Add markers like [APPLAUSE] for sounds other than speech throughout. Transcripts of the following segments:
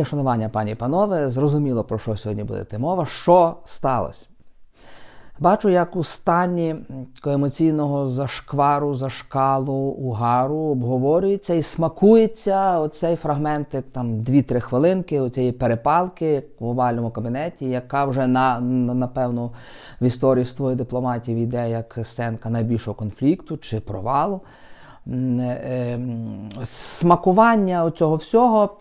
Моє шанування, пані і панове, зрозуміло, про що сьогодні буде йти мова. Що сталося? Бачу, як у стані емоційного зашквару, зашкалу, угару обговорюється і смакується оцей фрагментик, там 2-3 хвилинки оцієї перепалки в овальному кабінеті, яка вже на, на напевно в історії своєї дипломатів йде як сценка найбільшого конфлікту чи провалу. Смакування цього всього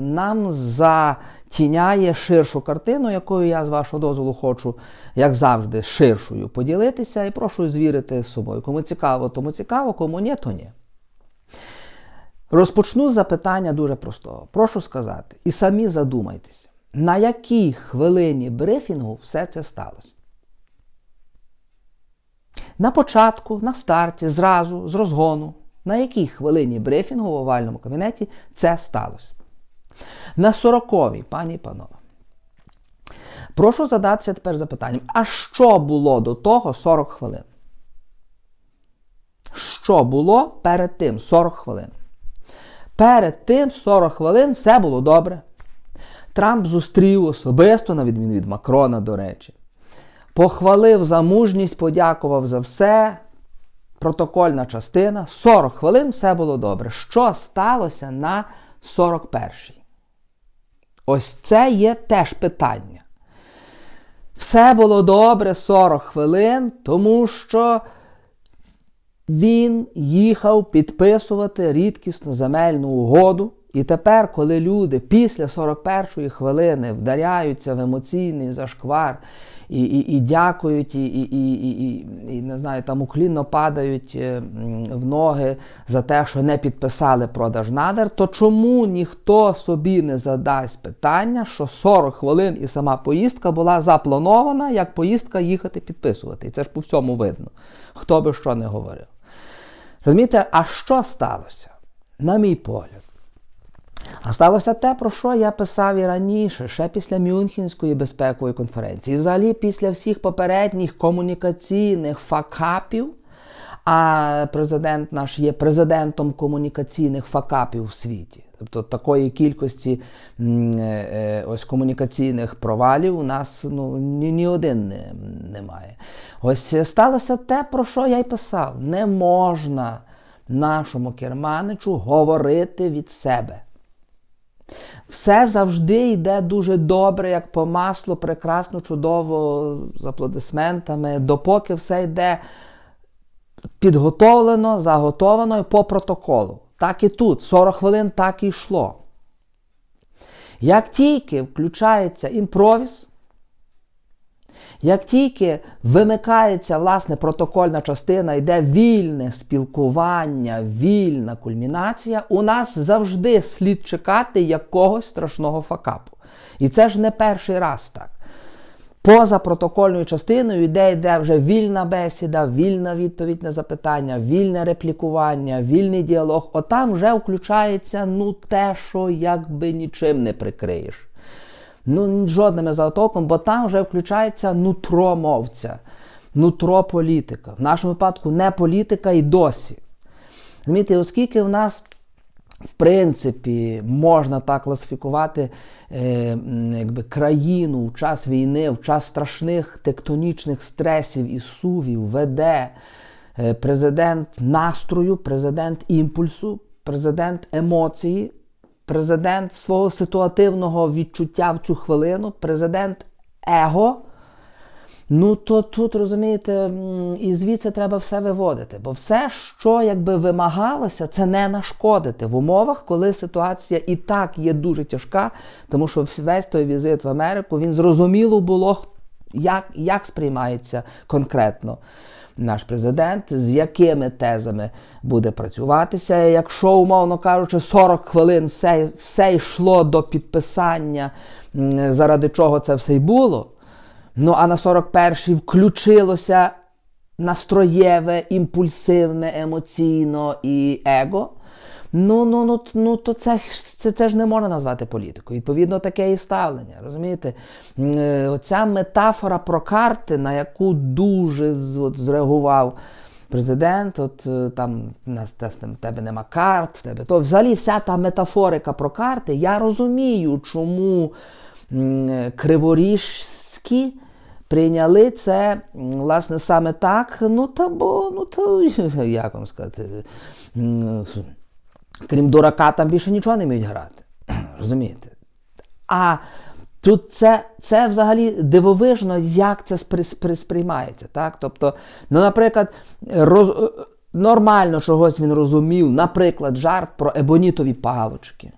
нам затіняє ширшу картину, якою я з вашого дозволу хочу, як завжди, ширшою поділитися і прошу звірити з собою. Кому цікаво, тому цікаво, кому ні, то ні. Розпочну з запитання дуже простого. Прошу сказати, і самі задумайтеся, на якій хвилині брифінгу все це сталося. На початку, на старті, зразу, з розгону, на якій хвилині брифінгу в овальному кабінеті це сталося. На 40-й, пані і панове. Прошу задатися тепер запитанням: а що було до того 40 хвилин? Що було перед тим 40 хвилин? Перед тим 40 хвилин все було добре. Трамп зустрів особисто, на відміну від Макрона, до речі. Похвалив за мужність, подякував за все. Протокольна частина. 40 хвилин все було добре. Що сталося на 41-й? Ось це є теж питання. Все було добре 40 хвилин, тому що він їхав підписувати рідкісну земельну угоду. І тепер, коли люди після 41-ї хвилини вдаряються в емоційний зашквар і і, і дякують, і, і, і, і, і не знаю, там уклінно падають е, в ноги за те, що не підписали продаж надр, то чому ніхто собі не задасть питання, що 40 хвилин і сама поїздка була запланована, як поїздка їхати підписувати? І це ж по всьому видно, хто би що не говорив. Розумієте, а що сталося? На мій погляд. А сталося те, про що я писав і раніше, ще після Мюнхенської безпекової конференції, взагалі після всіх попередніх комунікаційних факапів. А президент наш є президентом комунікаційних факапів в світі. Тобто такої кількості е, е, ось комунікаційних провалів у нас ну, ні, ні один не, немає. Ось сталося те, про що я й писав. Не можна нашому керманичу говорити від себе. Все завжди йде дуже добре, як по маслу, прекрасно, чудово, з аплодисментами, допоки все йде підготовлено, заготовано і по протоколу. Так і тут. 40 хвилин так і йшло. Як тільки включається імпровіз, як тільки вимикається власне протокольна частина, йде вільне спілкування, вільна кульмінація, у нас завжди слід чекати якогось страшного факапу. І це ж не перший раз так. Поза протокольною частиною йде йде вже вільна бесіда, вільна відповідь на запитання, вільне реплікування, вільний діалог. Отам вже включається ну те, що якби нічим не прикриєш ну, жодними заготовками, бо там вже включається нутро мовця, нутро політика. В нашому випадку не політика і досі. Розумієте, Оскільки в нас, в принципі, можна так класифікувати е, якби, країну в час війни, в час страшних тектонічних стресів і сувів веде е, президент настрою, президент імпульсу, президент емоції президент свого ситуативного відчуття в цю хвилину, президент его. Ну, то тут, розумієте, і звідси треба все виводити. Бо все, що якби вимагалося, це не нашкодити в умовах, коли ситуація і так є дуже тяжка, тому що весь той візит в Америку він зрозуміло було, як, як сприймається конкретно наш президент, з якими тезами буде працюватися. Якщо, умовно кажучи, 40 хвилин все, все йшло до підписання, заради чого це все й було. Ну а на 41-й включилося настроєве, імпульсивне, емоційно і его. Ну, ну, ну, ну, то це це, це ж не можна назвати політикою. Відповідно, таке і ставлення. Розумієте? Е, оця метафора про карти, на яку дуже от, зреагував президент, от е, там в тебе нема карт, в тебе то взагалі вся та метафорика про карти. Я розумію, чому е, криворіжські прийняли це власне саме так. Ну та бо, ну то [LAUGHS] як вам сказати, крім дурака, там більше нічого не вміють грати. [CLEARS THROAT] Розумієте? А тут це, це взагалі дивовижно, як це спри, спри, сприймається. Так? Тобто, ну, наприклад, роз, е, нормально чогось він розумів, наприклад, жарт про ебонітові палочки.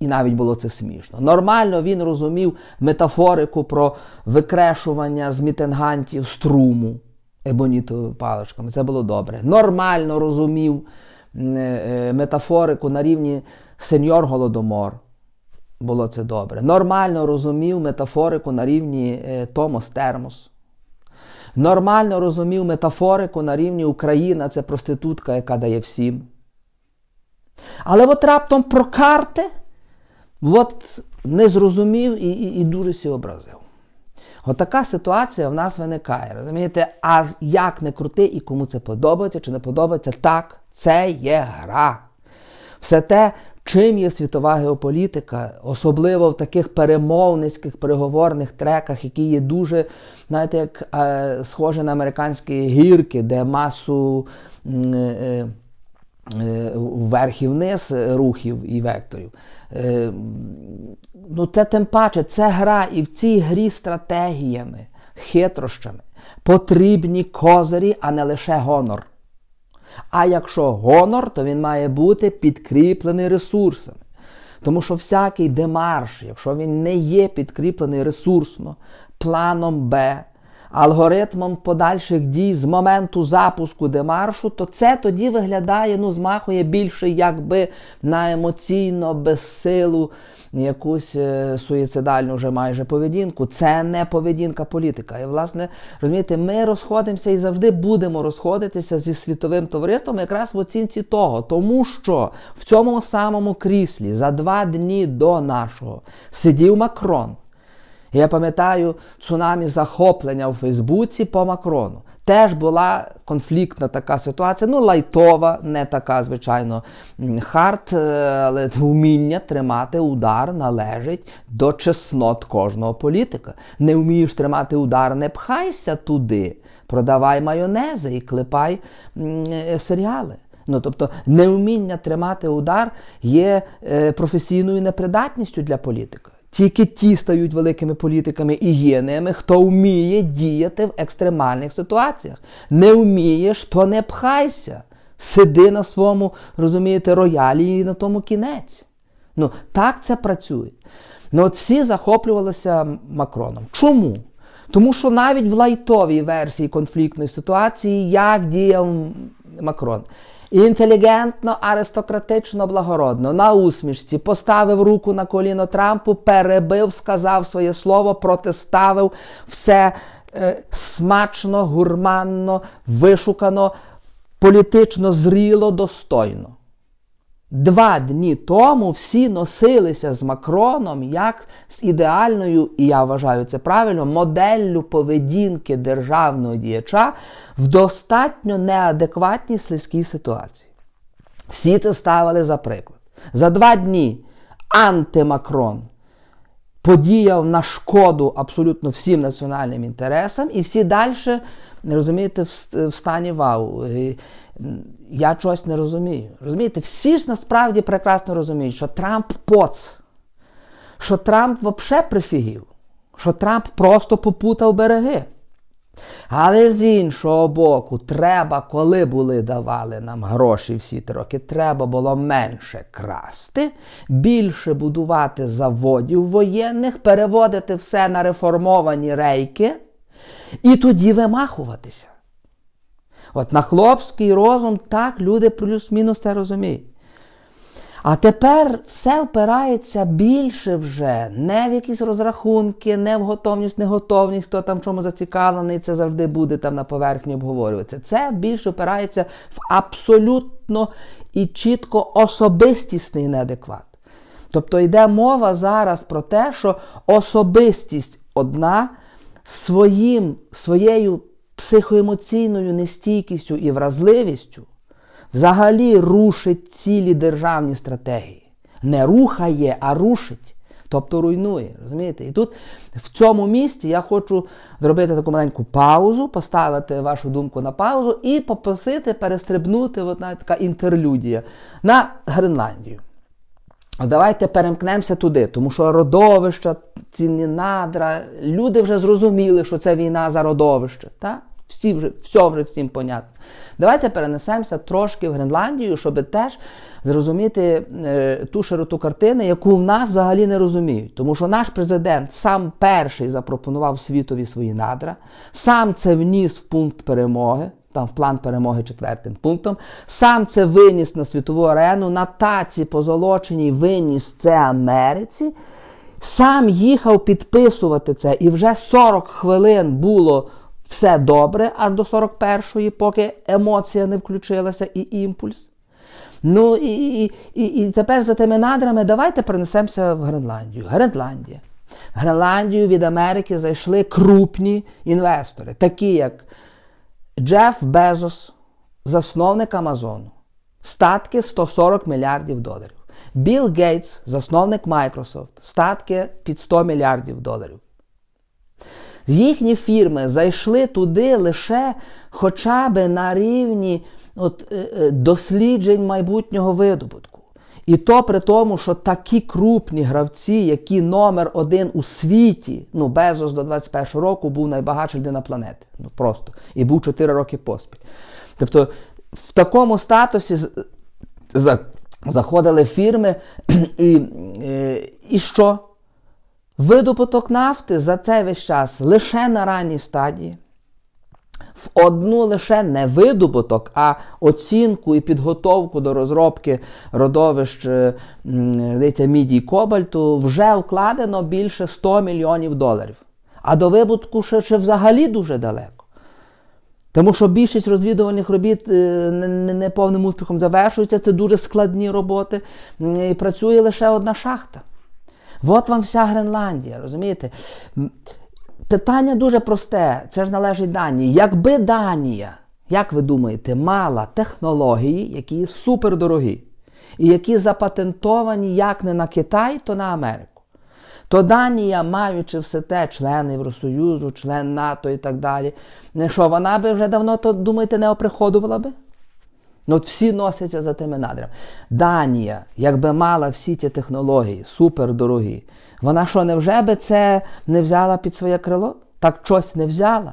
І навіть було це смішно. Нормально він розумів метафорику про викрешування з мітингантів струму ебонітовими паличками. Це було добре. Нормально розумів метафорику на рівні сеньор Голодомор. Було це добре. Нормально розумів метафорику на рівні е, Томос Термос. Нормально розумів метафорику на рівні Україна це проститутка, яка дає всім. Але от раптом про карти от не зрозумів і, і, і дуже сі образив. От така ситуація в нас виникає. Розумієте? А як не крути і кому це подобається чи не подобається, так, це є гра. Все те, чим є світова геополітика, особливо в таких перемовницьких переговорних треках, які є дуже, знаєте, як е, схожі на американські гірки, де масу. е, е, вверх і вниз е, рухів і векторів. Е, Ну, це тим паче, це гра, і в цій грі стратегіями, хитрощами потрібні козирі, а не лише гонор. А якщо гонор, то він має бути підкріплений ресурсами. Тому що всякий демарш, якщо він не є підкріплений ресурсно, планом Б, алгоритмом подальших дій з моменту запуску демаршу, то це тоді виглядає, ну, змахує більше якби на емоційно безсилу якусь е, суїцидальну вже майже поведінку. Це не поведінка політика. І, власне, розумієте, ми розходимося і завжди будемо розходитися зі світовим товариством якраз в оцінці того, тому що в цьому самому кріслі за два дні до нашого сидів Макрон. Я пам'ятаю цунамі захоплення у Фейсбуці по Макрону. Теж була конфліктна така ситуація, ну лайтова, не така, звичайно, хард, е, але вміння тримати удар належить до чеснот кожного політика. Не вмієш тримати удар, не пхайся туди, продавай майонези і клепай е, серіали. Ну, тобто, невміння тримати удар є е, професійною непридатністю для політика. Тільки ті стають великими політиками і геніями, хто вміє діяти в екстремальних ситуаціях. Не вмієш, то не пхайся. Сиди на своєму, розумієте, роялі і на тому кінець. Ну, так це працює. Ну, от всі захоплювалися Макроном. Чому? Тому що навіть в лайтовій версії конфліктної ситуації, як діяв Макрон. Інтелігентно, аристократично, благородно, на усмішці, поставив руку на коліно Трампу, перебив, сказав своє слово, протиставив все е, смачно, гурманно, вишукано, політично зріло, достойно. Два дні тому всі носилися з Макроном як з ідеальною, і я вважаю це правильно, моделлю поведінки державного діяча в достатньо неадекватній слизькій ситуації. Всі це ставили за приклад. За два дні антимакрон подіяв на шкоду абсолютно всім національним інтересам, і всі далі, розумієте, в, стані вау. Я чогось не розумію. Розумієте, всі ж насправді прекрасно розуміють, що Трамп поц, що Трамп взагалі прифігів, що Трамп просто попутав береги. Але з іншого боку, треба, коли були давали нам гроші всі ті роки, треба було менше красти, більше будувати заводів воєнних, переводити все на реформовані рейки і тоді вимахуватися. От на хлопський розум так люди плюс-мінус це розуміють. А тепер все впирається більше вже не в якісь розрахунки, не в готовність, неготовність, хто там чому зацікавлений, це завжди буде там на поверхні обговорюватися. Це більше впирається в абсолютно і чітко особистісний неадекват. Тобто йде мова зараз про те, що особистість одна своїм, своєю психоемоційною нестійкістю і вразливістю взагалі рушить цілі державні стратегії. Не рухає, а рушить. Тобто руйнує. розумієте? І тут в цьому місці я хочу зробити таку маленьку паузу, поставити вашу думку на паузу і попросити перестрибнути от навіть така інтерлюдія на Гренландію. От Давайте перемкнемося туди, тому що родовища, цінні надра, люди вже зрозуміли, що це війна за родовище. Так? Всі вже, все вже всім понятно. Давайте перенесемося трошки в Гренландію, щоб теж зрозуміти е, ту широту картини, яку в нас взагалі не розуміють. Тому що наш президент сам перший запропонував світові свої надра, сам це вніс в пункт перемоги. Там в план перемоги четвертим пунктом. Сам це виніс на світову арену, на таці позолоченій виніс це Америці. Сам їхав підписувати це, і вже 40 хвилин було все добре, аж до 41-ї, поки емоція не включилася і імпульс. Ну і, і, і, тепер за тими надрами давайте перенесемося в Гренландію. Гренландія. В Гренландію від Америки зайшли крупні інвестори, такі як Джеф Безос, засновник Амазону, статки 140 мільярдів доларів. Білл Гейтс, засновник Microsoft, статки під 100 мільярдів доларів. Їхні фірми зайшли туди лише хоча б на рівні от, е, е, досліджень майбутнього видобутку. І то при тому, що такі крупні гравці, які номер один у світі, ну Безос до 21 року був найбагатша людина планети. Ну просто. І був 4 роки поспіль. Тобто в такому статусі заходили фірми, [CLEARS THROAT] і, е, і що? Видобуток нафти за цей весь час лише на ранній стадії. В одну лише не видобуток, а оцінку і підготовку до розробки родовищ здається, міді і кобальту вже вкладено більше 100 мільйонів доларів. А до вибутку ще, ще взагалі дуже далеко. Тому що більшість розвідувальних робіт неповним успіхом завершується, це дуже складні роботи. І працює лише одна шахта. От вам вся Гренландія, розумієте? Питання дуже просте, це ж належить Данії. Якби Данія, як ви думаєте, мала технології, які супердорогі, і які запатентовані як не на Китай, то на Америку, то Данія, маючи все те, член Євросоюзу, член НАТО і так далі, що вона би вже давно, то думаєте, не оприходувала би? Ну, от всі носяться за тими надрами. Данія, якби мала всі ті технології, супердорогі, вона що, невже би це не взяла під своє крило? Так щось не взяла.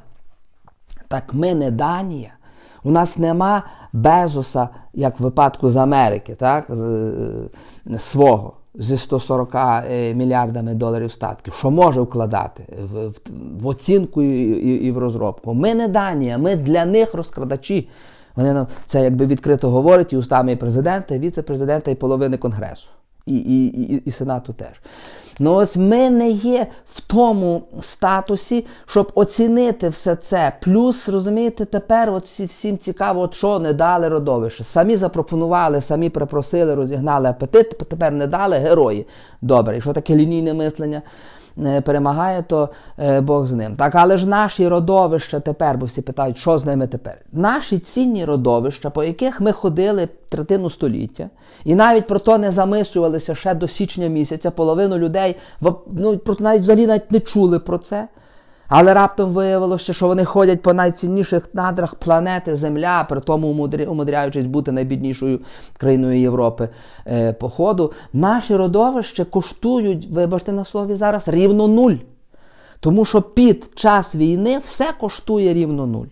Так ми не Данія. У нас нема Безоса, як в випадку з Америки, так, е, свого зі 140 е, мільярдами доларів статків, що може вкладати в, в, в оцінку і, і, і в розробку. Ми не Данія, ми для них розкрадачі. Вони нам це якби відкрито говорять і устами і президента, і віце-президента, і половини Конгресу, і, і, і, і Сенату теж. Ну ось ми не є в тому статусі, щоб оцінити все це. Плюс, розумієте, тепер от всім цікаво, от що не дали родовище. Самі запропонували, самі припросили, розігнали апетит, тепер не дали герої. Добре, і що таке лінійне мислення? Е, перемагає, то е, Бог з ним. Так, але ж наші родовища тепер, бо всі питають, що з ними тепер? Наші цінні родовища, по яких ми ходили третину століття, і навіть про то не замислювалися ще до січня місяця, половину людей ну, навіть взагалі навіть не чули про це. Але раптом виявилося, що вони ходять по найцінніших надрах планети Земля, при тому умудряючись бути найбіднішою країною Європи е, походу. Наші родовища коштують, вибачте на слові зараз, рівно нуль. Тому що під час війни все коштує рівно нуль.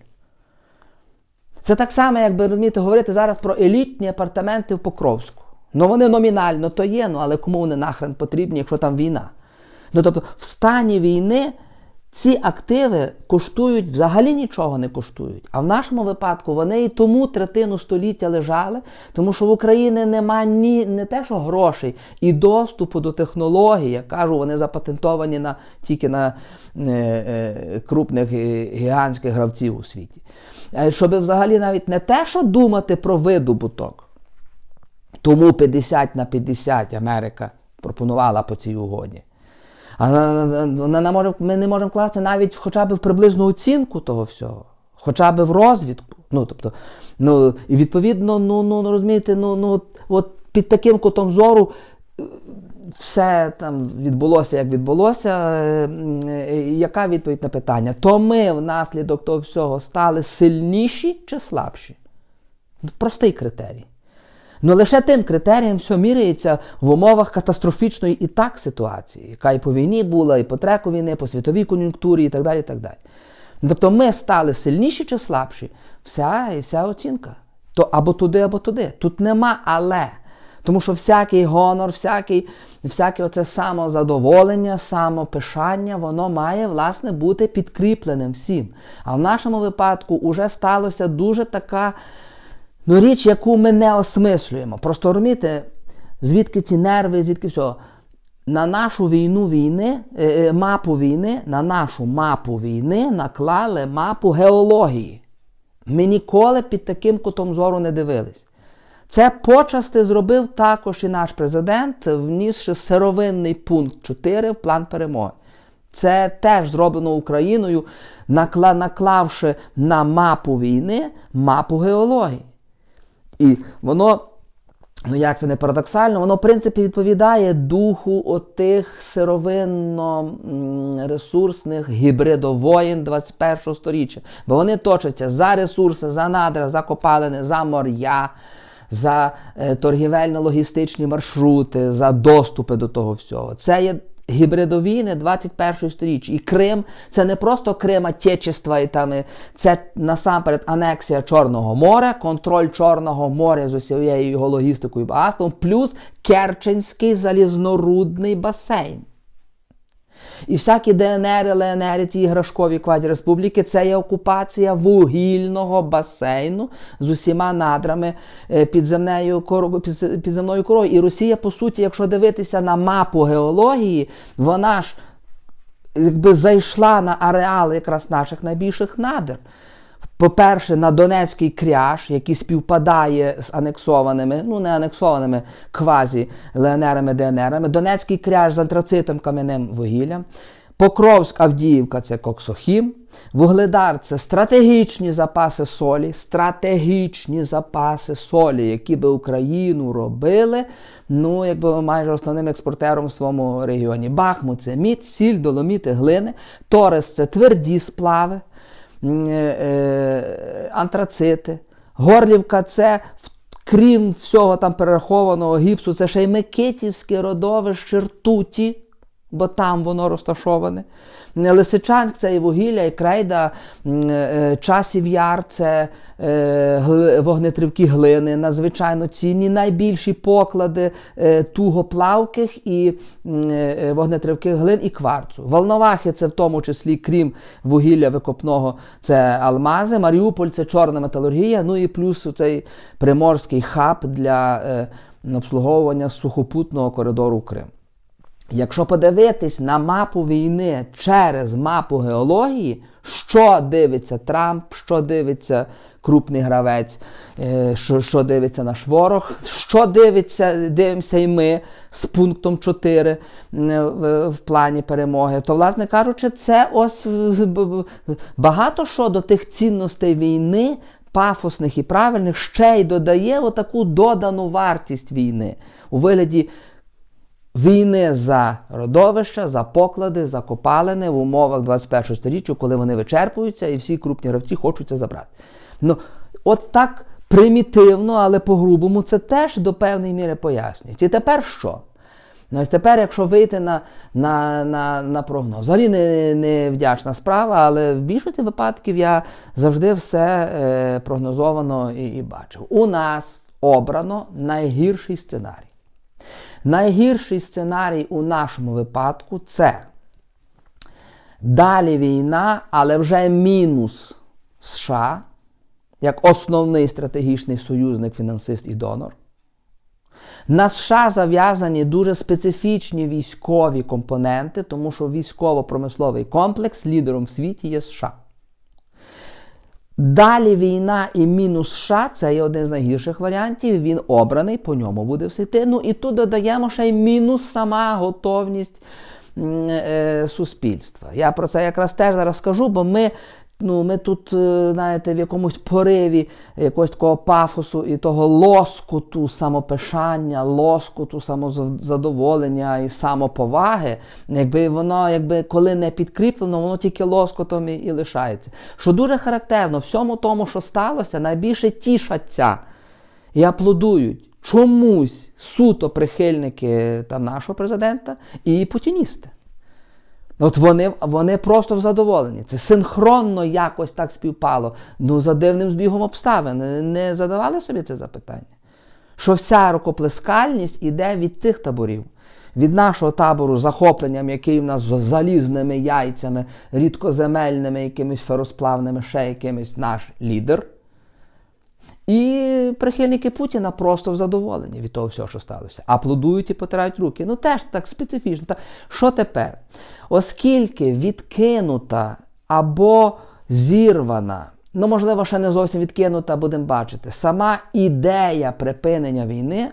Це так само, як би розумієте, говорити зараз про елітні апартаменти в Покровську. Ну вони номінально то є, ну але кому вони нахрен потрібні, якщо там війна? Ну тобто, в стані війни. Ці активи коштують взагалі нічого не коштують. А в нашому випадку вони і тому третину століття лежали, тому що в Україні немає ні не те, що грошей, і доступу до технологій. Я кажу, вони запатентовані на, тільки на е, е, крупних гігантських гравців у світі. Е, щоб взагалі навіть не те, що думати про видобуток. Тому 50 на 50 Америка пропонувала по цій угоді. А не може, ми не можемо вкласти навіть хоча б в приблизну оцінку того всього. хоча б в розвідку. Ну, тобто, ну, і відповідно, ну, ну розумієте, ну, ну, от, от під таким кутом зору е, все там відбулося, як відбулося. Е, е, Яка відповідь на питання? То ми внаслідок того всього стали сильніші чи слабші? Простий критерій. Ну лише тим критерієм все міряється в умовах катастрофічної і так ситуації, яка і по війні була, і по треку війни, по світовій кон'юнктурі, і так далі. і так далі. Тобто ми стали сильніші чи слабші? Вся і вся оцінка. То або туди, або туди. Тут нема але. Тому що всякий гонор, всякий, всяке оце самозадоволення, самопишання, воно має, власне, бути підкріпленим всім. А в нашому випадку вже сталося дуже така ну, річ, яку ми не осмислюємо. Просто розумієте, звідки ці нерви, звідки все. На нашу війну війни, е, е, мапу війни, на нашу мапу війни наклали мапу геології. Ми ніколи під таким кутом зору не дивились. Це почасти зробив також і наш президент, внісши сировинний пункт 4 в план перемоги. Це теж зроблено Україною, наклавши на мапу війни мапу геології. І воно, ну як це не парадоксально, воно, в принципі, відповідає духу отих сировинно-ресурсних гібридовоїн 21-го століття. Бо вони точаться за ресурси, за надра, за копалини, за моря за е, торгівельно-логістичні маршрути, за доступи до того всього. Це є гібридовійни 21 сторіччя. І Крим це не просто Крим Отечества, і там, це насамперед анексія Чорного моря, контроль Чорного моря з усією його логістикою багатством, плюс Керченський залізнорудний басейн. І всякі ДНР, ЛНР, ті іграшкові квадріреспубліки це є окупація вугільного басейну з усіма надрами е, підземною підземною корою. І Росія, по суті, якщо дивитися на мапу геології, вона ж якби зайшла на ареал якраз наших найбільших надр. По-перше, на Донецький кряж, який співпадає з анексованими, ну не анексованими квазі ЛНРами, ДНРами, Донецький кряж з антрацитом кам'яним вугіллям, Покровськ Авдіївка це Коксохім, Вугледар це стратегічні запаси солі, стратегічні запаси солі, які би Україну робили, ну, якби майже основним експортером в своєму регіоні. Бахмут це мід, сіль, доломіти, глини, Торес це тверді сплави. Е, е, антрацити. Горлівка це, крім всього там перерахованого гіпсу, це ще й Микитівське родовище ртуті, бо там воно розташоване. Лисичанськ це і вугілля, і крейда, е, часів яр це е, вогнетривкі глини, надзвичайно цінні, найбільші поклади е, тугоплавких і вогнетривких глин і кварцу. Волновахи це в тому числі, крім вугілля викопного, це алмази, Маріуполь це чорна металургія, ну і плюс цей приморський хаб для обслуговування сухопутного коридору Крим. Якщо подивитись на мапу війни через мапу геології, що дивиться Трамп, що дивиться крупний гравець, е, що дивиться наш ворог, що дивиться, дивимося і ми з пунктом 4 в, в плані перемоги, то, власне кажучи, це ось багато що до тих цінностей війни, пафосних і правильних, ще й додає отаку додану вартість війни у вигляді війни за родовища, за поклади, за копалини в умовах 21 століття, коли вони вичерпуються і всі крупні гравці хочуть це забрати. Ну, От так примітивно, але по-грубому, це теж до певної міри пояснюється. І тепер що? Ну, Тепер, якщо вийти на на, на, на прогноз, взагалі не, не вдячна справа, але в більшості випадків я завжди все е, прогнозовано і, і бачив. У нас обрано найгірший сценарій. Найгірший сценарій у нашому випадку це далі війна, але вже мінус США, як основний стратегічний союзник, фінансист і донор. На США зав'язані дуже специфічні військові компоненти, тому що військово-промисловий комплекс лідером в світі є США. Далі війна і мінус США це є один з найгірших варіантів. Він обраний, по ньому буде все йти. Ну і тут додаємо ще й мінус сама готовність е, суспільства. Я про це якраз теж зараз скажу, бо ми ну, ми тут, е, знаєте, в якомусь пориві якогось такого пафосу і того лоскоту, самопишання, лоскоту, самозадоволення і самоповаги, якби воно, якби коли не підкріплено, воно тільки лоскотом і, і лишається. Що дуже характерно, всьому тому, що сталося, найбільше тішаться і аплодують. Чомусь суто прихильники там, нашого президента і путіністи. От вони вони просто в задоволенні. Це синхронно якось так співпало. Ну, за дивним збігом обставин. Не задавали собі це запитання? Що вся рукоплескальність іде від тих таборів. Від нашого табору захопленням, який в нас з залізними яйцями, рідкоземельними, якимись феросплавними, ще якимось наш лідер. І прихильники Путіна просто в задоволенні від того всього, що сталося. Аплодують і потирають руки. Ну теж так специфічно. Так. Що тепер? Оскільки відкинута або зірвана, ну, можливо, ще не зовсім відкинута, будемо бачити, сама ідея припинення війни,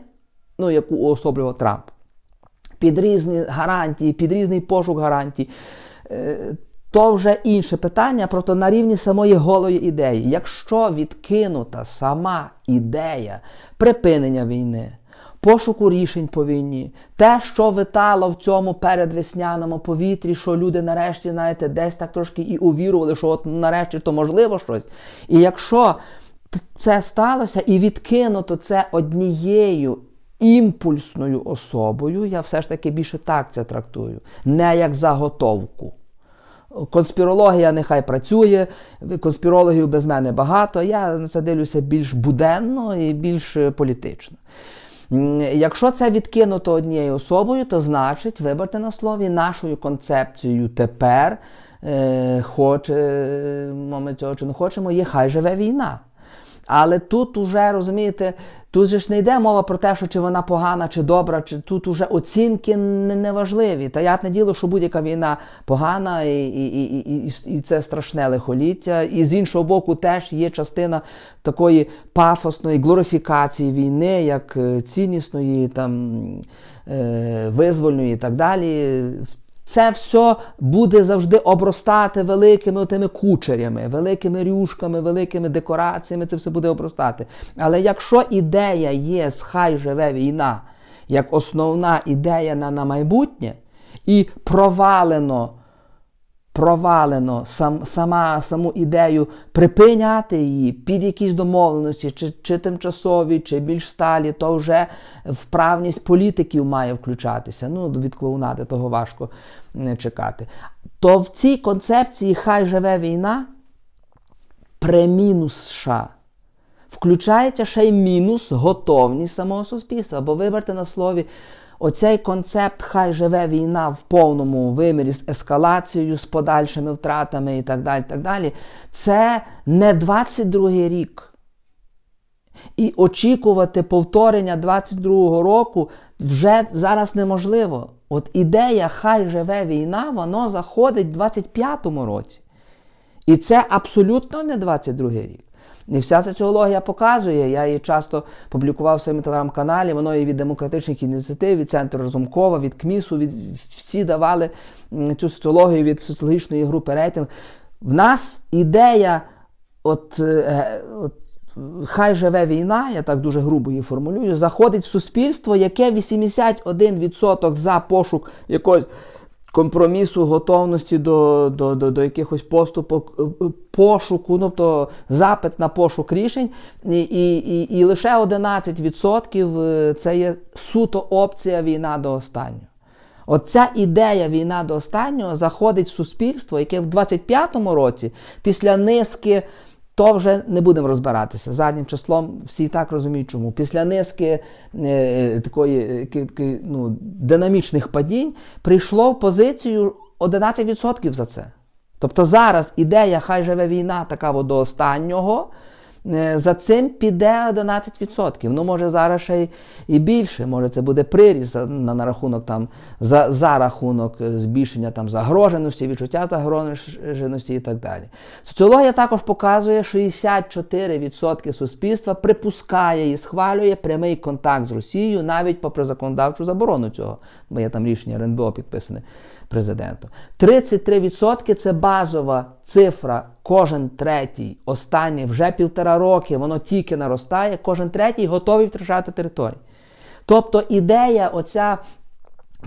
ну, яку уособлював Трамп, під різні гарантії, під різний пошук гарантій. То вже інше питання, просто на рівні самої голої ідеї. Якщо відкинута сама ідея припинення війни, пошуку рішень по війні, те, що витало в цьому передвесняному повітрі, що люди нарешті, знаєте, десь так трошки і увірували, що от нарешті то можливо щось. І якщо це сталося і відкинуто це однією імпульсною особою, я все ж таки більше так це трактую, не як заготовку. Конспірологія нехай працює, конспірологів без мене багато. Я на це дивлюся більш буденно і більш політично. Якщо це відкинуто однією особою, то значить, виберте на слові, нашою концепцією тепер е, хоче, ми цього чи не хочемо, є хай живе війна. Але тут уже, розумієте, тут же ж не йде мова про те, що чи вона погана, чи добра, чи тут уже оцінки неважливі. Та я не діло, що будь-яка війна погана, і і, і, і, і це страшне лихоліття. І з іншого боку, теж є частина такої пафосної глорифікації війни, як е, ціннісної, там, е, визвольної і так далі. Це все буде завжди обростати великими тими кучерями, великими рюшками, великими декораціями. Це все буде обростати. Але якщо ідея є, хай живе війна, як основна ідея на, на майбутнє, і провалено провалено сам, сама, саму ідею припиняти її під якісь домовленості, чи чи тимчасові, чи більш сталі, то вже вправність політиків має включатися. Ну, від клоунади того важко чекати. То в цій концепції хай живе війна премінус США. Включається ще й мінус готовність самого суспільства. Бо виберте на слові Оцей концепт хай живе війна в повному вимірі з ескалацією, з подальшими втратами і так далі. так далі, Це не 22-й рік. І очікувати повторення 22-го року вже зараз неможливо. От ідея хай живе війна, воно заходить в 25-му році. І це абсолютно не 22-й рік. І вся соціологія показує, я її часто публікував в своєму телеграм-каналі, воно і від демократичних ініціатив, від центру Разумкова, від КМІСу, від всі давали цю соціологію від соціологічної групи рейтинг. В нас ідея, от, е, от хай живе війна, я так дуже грубо її формулюю, заходить в суспільство, яке 81% за пошук якогось компромісу, готовності до до, до, до якихось поступок, е, е, пошуку, ну, тобто запит на пошук рішень, і і, і, і лише 11% е, це є суто опція війна до останнього. Оця ідея війна до останнього заходить в суспільство, яке в 25-му році, після низки то вже не будемо розбиратися. Заднім числом всі так розуміють, чому. Після низки е, такої е, ну, динамічних падінь прийшло в позицію 11% за це. Тобто зараз ідея, хай живе війна, така до останнього. Е, за цим піде 11%. Ну, може, зараз ще і більше. Може, це буде приріст на, на рахунок там, за за рахунок е, збільшення там, загроженості, відчуття загроженості і так далі. Соціологія також показує, що 64% суспільства припускає і схвалює прямий контакт з Росією навіть попри законодавчу заборону цього. Бо є там рішення РНБО підписане. Президентом. 33% це базова цифра. Кожен третій, останні вже півтора роки, воно тільки наростає, кожен третій готовий втрачати території. Тобто ідея оця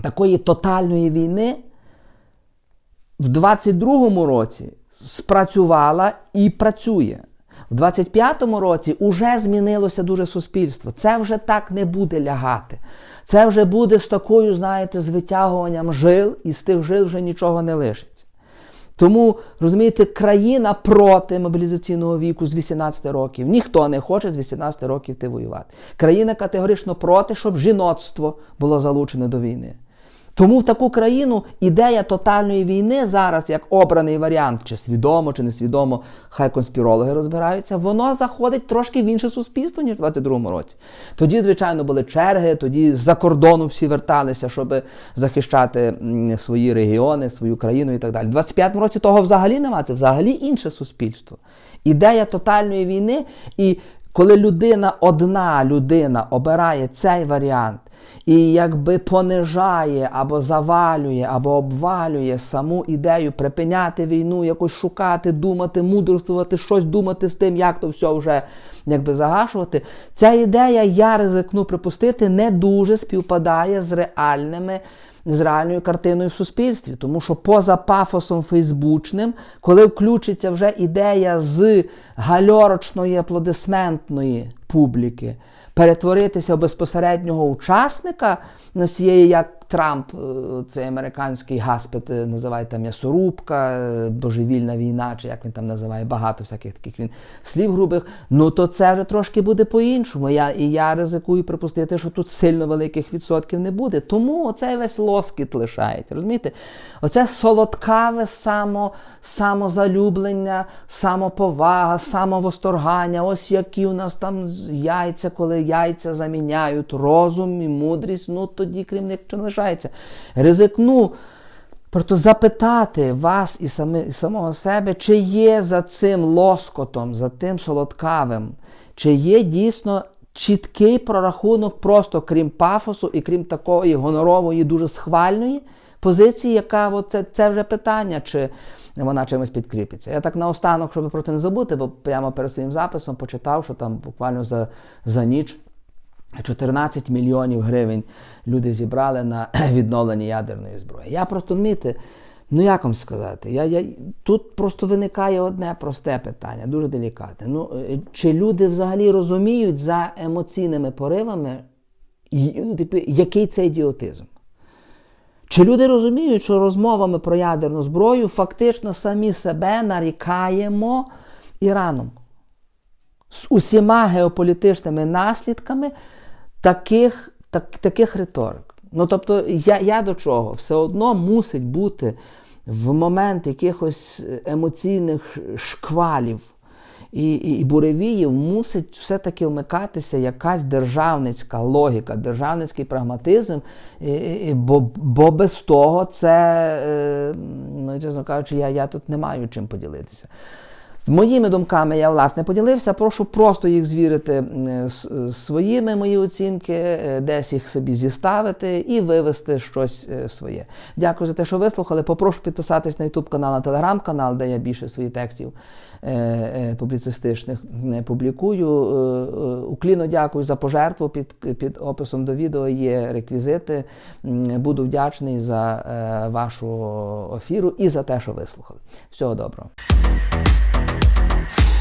такої тотальної війни в 22-му році спрацювала і працює. В 25-му році вже змінилося дуже суспільство. Це вже так не буде лягати. Це вже буде з такою, знаєте, з витягуванням жил, і з тих жил вже нічого не лишиться. Тому, розумієте, країна проти мобілізаційного віку з 18 років. Ніхто не хоче з 18 років йти воювати. Країна категорично проти, щоб жіноцтво було залучене до війни. Тому в таку країну ідея тотальної війни зараз, як обраний варіант, чи свідомо, чи несвідомо, хай конспірологи розбираються, воно заходить трошки в інше суспільство, ніж в 22-му році. Тоді, звичайно, були черги, тоді з-за кордону всі верталися, щоб захищати свої регіони, свою країну і так далі. В 25-му році того взагалі немає, це взагалі інше суспільство. Ідея тотальної війни, і коли людина, одна людина обирає цей варіант і якби понижає або завалює, або обвалює саму ідею припиняти війну, якось шукати, думати, мудрствувати, щось думати з тим, як то все вже якби загашувати. Ця ідея, я ризикну припустити, не дуже співпадає з реальними. З реальною картиною в суспільстві, тому що поза пафосом фейсбучним, коли включиться вже ідея з гальорочної аплодисментної публіки, перетворитися безпосереднього учасника носієї, як Трамп, е, цей американський гаспет, е, називає там м'ясорубка, е, божевільна війна, чи як він там називає, багато всяких таких він слів грубих. Ну то це вже трошки буде по-іншому. Я, І я ризикую припустити, що тут сильно великих відсотків не буде. Тому оцей весь лоскіт лишається. Розумієте? Оце солодкаве само, самозалюблення, самоповага, самовосторгання. Ось які у нас там яйця, коли яйця заміняють розум і мудрість, ну тоді крім них що не лишається. Ризикну. Просто запитати вас і, самі, і самого себе, чи є за цим лоскотом, за тим солодкавим, чи є дійсно чіткий прорахунок, просто крім пафосу і крім такої гонорової, дуже схвальної позиції, яка от це, вже питання, чи вона чимось підкріпиться. Я так наостанок, щоб про це не забути, бо прямо перед своїм записом почитав, що там буквально за, за ніч. 14 мільйонів гривень люди зібрали на [CLEARS THROAT] відновлення ядерної зброї. Я просто вміти, ну як вам сказати, я, я, тут просто виникає одне просте питання, дуже делікатне. Ну, Чи люди взагалі розуміють за емоційними поривами, ну, типу, який це ідіотизм? Чи люди розуміють, що розмовами про ядерну зброю фактично самі себе нарікаємо Іраном? З усіма геополітичними наслідками таких так, таких риторик. Ну, тобто, я, я до чого? Все одно мусить бути в момент якихось емоційних шквалів і, і, і буревіїв, мусить все-таки вмикатися якась державницька логіка, державницький прагматизм, і, і, бо, бо без того це, ну, чесно кажучи, я, я тут не маю чим поділитися. З моїми думками я власне поділився. Прошу просто їх звірити своїми мої оцінки, десь їх собі зіставити і вивести щось своє. Дякую за те, що вислухали. Попрошу підписатись на YouTube канал, на телеграм-канал, де я більше своїх текстів публіцистичних публікую. Укліно дякую за пожертву. Під, під описом до відео є реквізити. Буду вдячний за вашу ефіру і за те, що вислухали. Всього доброго. Bye.